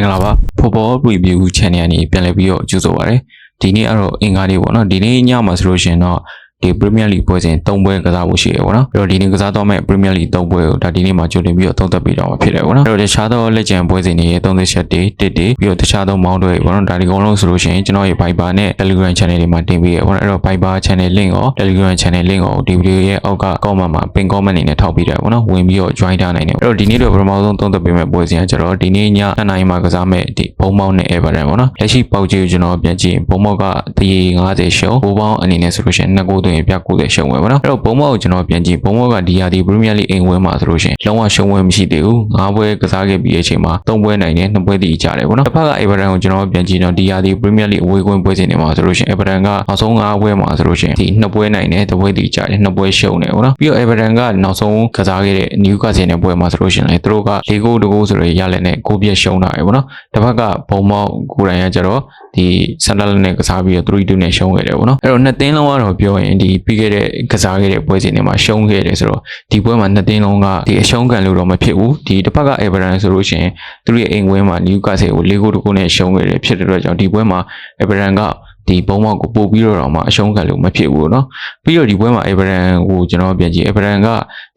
င်္ဂလာပါ Football Review Channel ကနေပြန်လည်ပြီးတော့ကြိုဆိုပါရစေဒီနေ့အဲ့တော့အင်္ဂါနေ့ပေါ့နော်ဒီနေ့ညမှာဆိုလို့ရှိရင်တော့ ဒီ Premier League ပွဲစဉ်၃ပွဲကစားဖို့ရှိရပေါ့နော်အဲ့တော့ဒီနေ့ကစားတော့မဲ့ Premier League ၃ပွဲကိုဒါဒီနေ့မှာကြိုတင်ပြီးတော့သုံးသပ်ပြီးတော့မှာဖြစ်တယ်ပေါ့နော်အဲ့တော့တခြားသောလက်ကျန်ပွဲစဉ်တွေရဲ့သုံးသက်ချက်တွေတစ်တွေပြီးတော့တခြားသောမောင်းတွေပေါ့နော်ဒါဒီအကုန်လုံးဆိုလို့ရှိရင်ကျွန်တော်ရဲ့ Viber နဲ့ Telegram Channel တွေမှာတင်ပေးရပေါ့နော်အဲ့တော့ Viber Channel link ရော Telegram Channel link ရောဒီဗီဒီယိုရဲ့အောက်က comment မှာ pin comment အနေနဲ့ထောက်ပေးတယ်ပေါ့နော်ဝင်ပြီးတော့ join ထားနိုင်တယ်အဲ့တော့ဒီနေ့တော့ပထမဆုံးသုံးသပ်ပေးမဲ့ပွဲစဉ်ကကျတော့ဒီနေ့ည2နာရီမှာကစားမဲ့ဒီဘုံမောင်းနဲ့ Everton ပေါ့နော်လက်ရှိပေါက်ကြီးကိုကျွန်တော်ပြန်ကြည့်ရင်ဘုံမောက်ကတရေ90ရှုံးဘိုးပေါင်းအနေနဲ့ဆိုလို့ရှိရင်2ဂိုးသွင်းပြ90ရှုံးဝယ်ပေါ့နော်အဲ့တော့ဘုံမောက်ကိုကျွန်တော်ပြန်ကြည့်ဘုံမောက်ကဒီယာဒီ Premier League အိမ်ဝဲမှာဆိုလို့ရှိရင်လုံးဝရှုံးဝဲမရှိသေးဘူး9ပွဲကစားခဲ့ပြီးတဲ့အချိန်မှာ3ပွဲနိုင်တယ်2ပွဲတည်ကြတယ်ပေါ့နော်တစ်ဖက်က Everton ကိုကျွန်တော်ပြန်ကြည့်တော့ဒီယာဒီ Premier League အဝေးကွင်းပွဲစဉ်တွေမှာဆိုလို့ရှိရင် Everton ကနောက်ဆုံး9ပွဲမှာဆိုလို့ရှိရင်ဒီ2ပွဲနိုင်တယ်2ပွဲတည်ကြတယ်2ပွဲရှုံးတယ်ပေါ့နော်ပြီးတော့ Everton ကနောက်ဆုံးကစားခဲ့တဲ့ Newcastle နဲ့ပွဲမှာဆိုလို့ရှိရင်လည်းသူတို့က၄ဂိုးတဂိုးဆိုတော့ရလက်နဲ့ဂိုးပြတ်ရှုံးတာပဲပေါ့နော်တစ်ဖက်ကဘုံမောက်ကိုယ်တိုင်ကကျတော့ဒီဆန်ဒလန်နဲ့ကစားပြီးတော့3-2နဲ့ရှုံးခဲ့တယ်ပေါ့နော်အဲ့တော့နှစ်သင်းလုံးကတော့ပြောရင်ဒီပြီးခဲ့တဲ့ကစားခဲ့တဲ့ပွဲစဉ်တွေမှာရှုံးခဲ့တယ်ဆိုတော့ဒီပွဲမှာနှစ်သင်းလုံးကဒီအရှုံးကန်လို့တော့မဖြစ်ဘူးဒီတစ်ဖက်က Everton ဆိုလို့ရှိရင်သူတို့ရဲ့အိမ်ဝင်းမှာ Newcastle ကို၄ဂိုးတဂိုးနဲ့ရှုံးခဲ့တယ်ဖြစ်တဲ့အတွက်ကြောင့်ဒီပွဲမှာ Everton က ဒီဘုံမောက်ကိုပို့ပြီးတော့တော့မှအရှုံးခံလို့မဖြစ်ဘူးเนาะပြီးတော့ဒီပွဲမှာ Everton ကိုကျွန်တော်ပြန်ကြည့် Everton က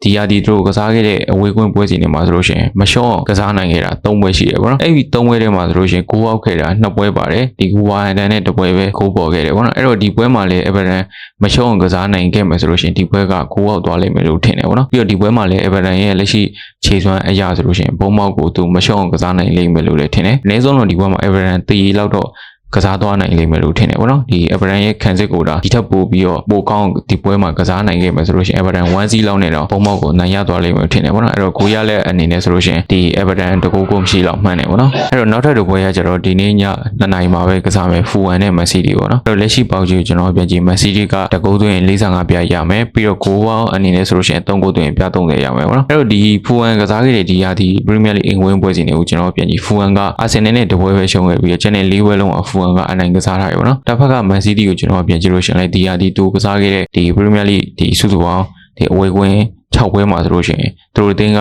ဒီရာဒီတို့ကစားခဲ့တဲ့အဝေးကွင်းပွဲစဉ်တွေမှာဆိုလို့ရှိရင်မရှုံးကစားနိုင်ခဲ့တာ၃ပွဲရှိတယ်ပေါ့နော်အဲ့ဒီ၃ပွဲထဲမှာဆိုလို့ရှိရင်9အောက်ခဲ့တာ2ပွဲပါတယ်ဒီကူဝါဟန်တန်နဲ့တစ်ပွဲပဲခိုးပေါ်ခဲ့တယ်ပေါ့နော်အဲ့တော့ဒီပွဲမှာလည်း Everton မရှုံးကစားနိုင်ခဲ့မယ်ဆိုလို့ရှိရင်ဒီပွဲက9အောက်သွားလိမ့်မယ်လို့ထင်တယ်ပေါ့နော်ပြီးတော့ဒီပွဲမှာလည်း Everton ရဲ့လက်ရှိခြေစွမ်းအရာဆိုလို့ရှိရင်ဘုံမောက်ကိုသူမရှုံးကစားနိုင်လိမ့်မယ်လို့လည်းထင်တယ်အနည်းဆုံးတော့ဒီပွဲမှာ Everton တည်လောက်တော့ ကစားသွားနိုင်လိမ့်မယ်လို့ထင်တယ်ပေါ့နော်ဒီ Everton ရဲ့ခံစစ်ကိုဒါဒီထက်ပိုပြီးတော့ပိုကောင်းဒီပွဲမှာကစားနိုင်ခဲ့မယ်ဆိုလို့ရှိရင် Everton 1-0လောက်နဲ့တော့ပုံမောက်ကိုနိုင်ရသွားလိမ့်မယ်လို့ထင်တယ်ပေါ့နော်အဲ့တော့ကိုရလက်အနေနဲ့ဆိုလို့ရှိရင်ဒီ Everton တကူကိုမရှိလောက်မှန်းတယ်ပေါ့နော်အဲ့တော့နောက်ထပ်တစ်ပွဲရကျတော့ဒီနေ့ည2နာရီမှာပဲကစားမယ် Fulham နဲ့ Man City ပေါ့နော်အဲ့တော့လက်ရှိပေါက်ကြီးကိုကျွန်တော်ပြန်ကြည့် Man City ကတကူသွင်း45ပြရမယ်ပြီးတော့ကိုပေါင်းအနေနဲ့ဆိုလို့ရှိရင်3ကူသွင်းပြ30ရမယ်ပေါ့နော်အဲ့တော့ဒီ Fulham ကစားခဲ့တဲ့ဒီရာဒီ Premier League အင်ဝင်းပွဲစဉ်တွေကိုကျွန်တော်ပြန်ကြည့် Fulham က Arsenal နဲ့တပွဲပဲရှုံးခဲ့ပြီးတော့ကျန်တဲ့၄ပွဲလုံးက Fulham ကအနိုင်ကစားထားရပါတော့။တစ်ဖက်က Man City ကိုကျွန်တော်ပြန်ကြည့်လို့ရှိရင်လည်းဒီဟာဒီတူကစားခဲ့တဲ့ဒီ Premier League ဒီစုစုပေါင်းဒီအဝေးကွင်း6ပွဲမှာဆိုလို့ရှိရင်သူတို့အသင်းက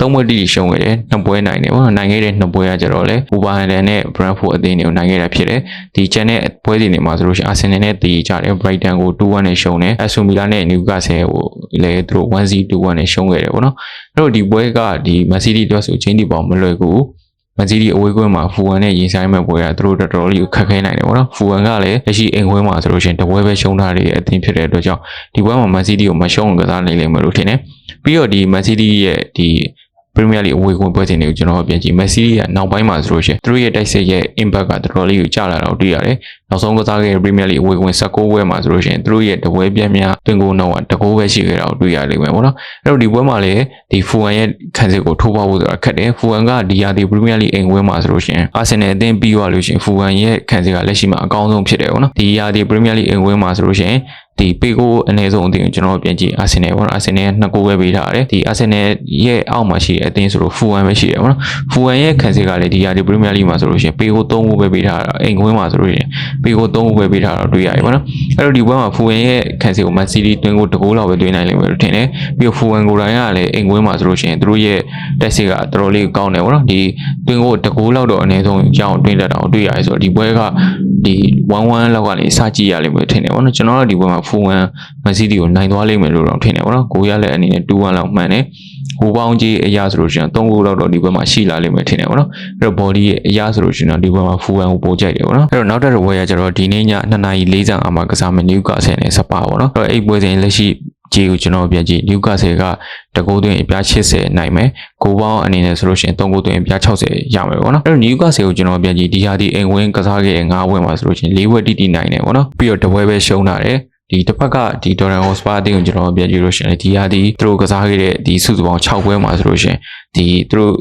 သုံးပွဲတိတိရှုံးခဲ့တယ်နှစ်ပွဲနိုင်တယ်ပေါ့နော်နိုင်ခဲ့တဲ့နှစ်ပွဲကကြတော့လေ Wolverhampton နဲ့ Brentford အသင်းတွေကိုနိုင်ခဲ့တာဖြစ်တယ်ဒီကျန်တဲ့ပွဲစဉ်တွေမှာဆိုလို့ရှိရင် Arsenal နဲ့တည်ကြတယ် Brighton ကို2-1နဲ့ရှုံးတယ် Aston Villa နဲ့ Newcastle ကိုလည်းသူတို့1-0 2-1နဲ့ရှုံးခဲ့တယ်ပေါ့နော်အဲ့တော့ဒီပွဲကဒီ Man City အတွက်ဆိုချင်းတီပေါင်းမလွယ်ကူဘူး မန်စီးတီအဝေးကွင်းမှာဖူဝမ်နဲ့ရင်ဆိုင်မဲ့ပွဲကသူတို့တော်တော်လေးကိုခက်ခဲနိုင်တယ်ပေါ့နော်ဖူဝမ်ကလည်းလက်ရှိအိမ်ကွင်းမှာဆိုလို့ရှိရင်တပွဲပဲရှုံးထားတဲ့အသင်းဖြစ်တဲ့အတွက်ကြောင့်ဒီပွဲမှာမန်စီးတီကိုမရှုံးကစားနိုင်လိမ့်မယ်လို့ထင်တယ်ပြီးတော့ဒီမန်စီးတီရဲ့ဒီ Premier League အဝေးကွင်းပွဲစဉ်တွေကိုကျွန်တော်ပြန်ကြည့် Messi ကနောက်ပိုင်းမှာဆိုလို့ရှိရင်သူတို့ရဲ့တိုက်စစ်ရဲ့ impact ကတော်တော်လေးကိုကျလာတော့တွေ့ရတယ်။ နောက်ဆုံးကစားခဲ့တဲ့ Premier League အဝေးကွင်း16ပွဲမှာဆိုလို့ရှိရင်သူတို့ရဲ့တပွဲပြင်းများတွင်ကိုနှုန်းကတကိုးပဲရှိခဲ့တာကိုတွေ့ရလိမ့်မယ်ပေါ့နော်။အဲ့တော့ဒီပွဲမှာလည်းဒီ Fulham ရဲ့ခံစစ်ကိုထိုးပေါက်ဖို့ဆိုတာခက်တယ်။ Fulham ကဒီရာဒီ Premier League အိမ်ဝင်းမှာဆိုလို့ရှိရင် Arsenal အသင်းပြီးသွားလို့ရှိရင် Fulham ရဲ့ခံစစ်ကလက်ရှိမှာအကောင်းဆုံးဖြစ်တယ်ပေါ့နော်။ဒီရာဒီ Premier League အိမ်ဝင်းမှာဆိုလို့ရှိရင်ဒီပေကိုအနည်းဆုံးအသင်းကိုကျွန်တော်ပြန်ကြည့်အာဆင်နယ်ပေါ့နော်အာဆင်နယ်ကနှစ်ကိုပဲပေးထားတယ်ဒီအာဆင်နယ်ရဲ့အောက်မှာရှိတဲ့အသင်းဆိုတော့ဖူဝမ်ပဲရှိတယ်ပေါ့နော်ဖူဝမ်ရဲ့ခံစစ်ကလည်းဒီရာဒီပရီးမီးယားလိမှာဆိုလို့ရှိရင်ပေကို3ခုပဲပေးထားတာအိမ်ကွင်းမှာဆိုလို့ရှိရင်ပေကို3ခုပဲပေးထားတာတွေ့ရတယ်ပေါ့နော်အဲ့တော့ဒီပွဲမှာဖူဝမ်ရဲ့ခံစစ်ကိုမန်စီးတီတွင်းကိုတကိုးလောက်ပဲတွင်းနိုင်လိမ့်မယ်လို့ထင်တယ်ပြီးတော့ဖူဝမ်ကိုယ်တိုင်ကလည်းအိမ်ကွင်းမှာဆိုလို့ရှိရင်သူတို့ရဲ့တက်စစ်ကတော်တော်လေးကောင်းတယ်ပေါ့နော်ဒီတွင်းကိုတကိုးလောက်တော့အနည်းဆုံးကြောင်းတွင်းတတ်တာကိုတွေ့ရတယ်ဆိုတော့ဒီပွဲကဒီ1-1လောက်ကနေစကြည့်ရလိမ့်မယ်ထင်တယ်ပေါ့နော်ကျွန်တော်တို့ဒီပွဲမှာဖူဝမ်မန်စီးတီကိုနိုင်သွားလိမ့်မယ်လို့တော့ထင်တယ်ပေါ့နော်ကိုရလည်းအနေနဲ့2-1လောက်မှန်တယ် ကိုပေါင်းကြီးအရာဆိုလို့ရှိရင်3ဂိုးလောက်တော့ဒီဘက်မှာရှိလာလိမ့်မယ်ထင်တယ်ပေါ့နော်အဲ့တော့ body ရဲ့အရာဆိုလို့ရှိရင်တော့ဒီဘက်မှာ full one ကိုပို့ကြိုက်တယ်ပေါ့နော်အဲ့တော့နောက်တစ်ဝဲရကျတော့ဒီနေ့ည2နာရီ45မှာကစားမယ် Newcastle နဲ့စပါပေါ့နော်အဲ့တော့အဲ့ပွဲစဉ်လက်ရှိဂျီကိုကျွန်တော်ပြန်ကြည့် Newcastle ကတကူသွင်းအပြား80နိုင်မယ်ကိုပေါင်းအနေနဲ့ဆိုလို့ရှိရင်3ကူသွင်းအပြား60ရမယ်ပေါ့နော်အဲ့တော့ Newcastle ကိုကျွန်တော်ပြန်ကြည့်ဒီဟာဒီအိမ်ဝင်းကစားခဲ့တဲ့9ဝင်းမှာဆိုလို့ရှိရင်4ဝက်တိတိနိုင်တယ်ပေါ့နော်ပြီးတော့တပွဲပဲရှုံးတာတယ် ဒီတစ်ဖက်ကဒီဒေါ်ရန်ဟော့စပါအတင်းကိုကျွန်တော်ပြန်ကြည့်လို့ရှိရင်ဒီဟာဒီသူတို့ကစားခဲ့တဲ့ဒီစုစုပေါင်း6ပွဲမှာဆိုလို့ရှိရင်ဒီသူတို့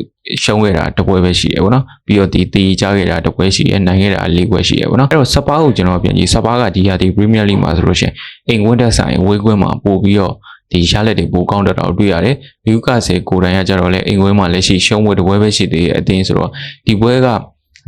ရှုံးခဲ့တာတစ်ပွဲပဲရှိတယ်ဗောနော်ပြီးတော့ဒီတီကြားခဲ့တာတစ်ပွဲရှိတယ်နိုင်ခဲ့တာ၄ပွဲရှိတယ်ဗောနော်အဲ့တော့စပါးကိုကျွန်တော်ပြန်ကြည့်စပါးကဒီဟာဒီ Premier League မှာဆိုလို့ရှိရင်အိမ်ဝင်းတက်ဆိုင်ဝေးကွင်းမှာပို့ပြီးတော့ဒီရလက်တွေပိုကောင်းတတ်တော့တွေ့ရတယ်မြူကာဆယ်ကိုယ်တိုင်ကကြတော့လေအိမ်ဝင်းမှာလက်ရှိရှုံးပွဲတစ်ပွဲပဲရှိသေးတဲ့အတင်းဆိုတော့ဒီပွဲက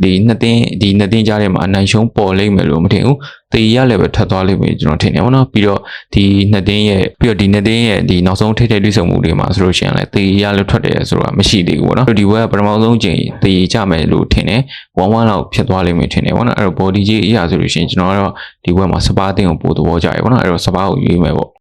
ဒီနှစ်သင်းဒီနှစ်သင်းကြားထဲမှာအနိုင်ရှုံးပေါ်လိမ့်မယ်လို့မထင်ဘူးတေရလည်းပဲထပ်သွားလိမ့်မယ်ကျွန်တော်ထင်တယ်ပေါ့နော်ပြီးတော့ဒီနှစ်သင်းရဲ့ပြီးတော့ဒီနှစ်သင်းရဲ့ဒီနောက်ဆုံးထိထိတွေ့ဆုံမှုတွေမှာဆိုလို့ရှိရင်လည်းတေရလည်းထွက်တယ်ဆိုတာမရှိသေးဘူးပေါ့နော်ဒီဘက်ကပထမဆုံးချိန်တေကြမယ်လို့ထင်တယ်1-1လောက်ဖြစ်သွားလိမ့်မယ်ထင်တယ်ပေါ့နော်အဲ့တော့ body ကြီးအရာဆိုလို့ရှိရင်ကျွန်တော်ကတော့ဒီဘက်မှာစပါးအသင်းကိုပို့သဘောကျရယ်ပေါ့နော်အဲ့တော့စပါးကိုရွေးမယ်ပေါ့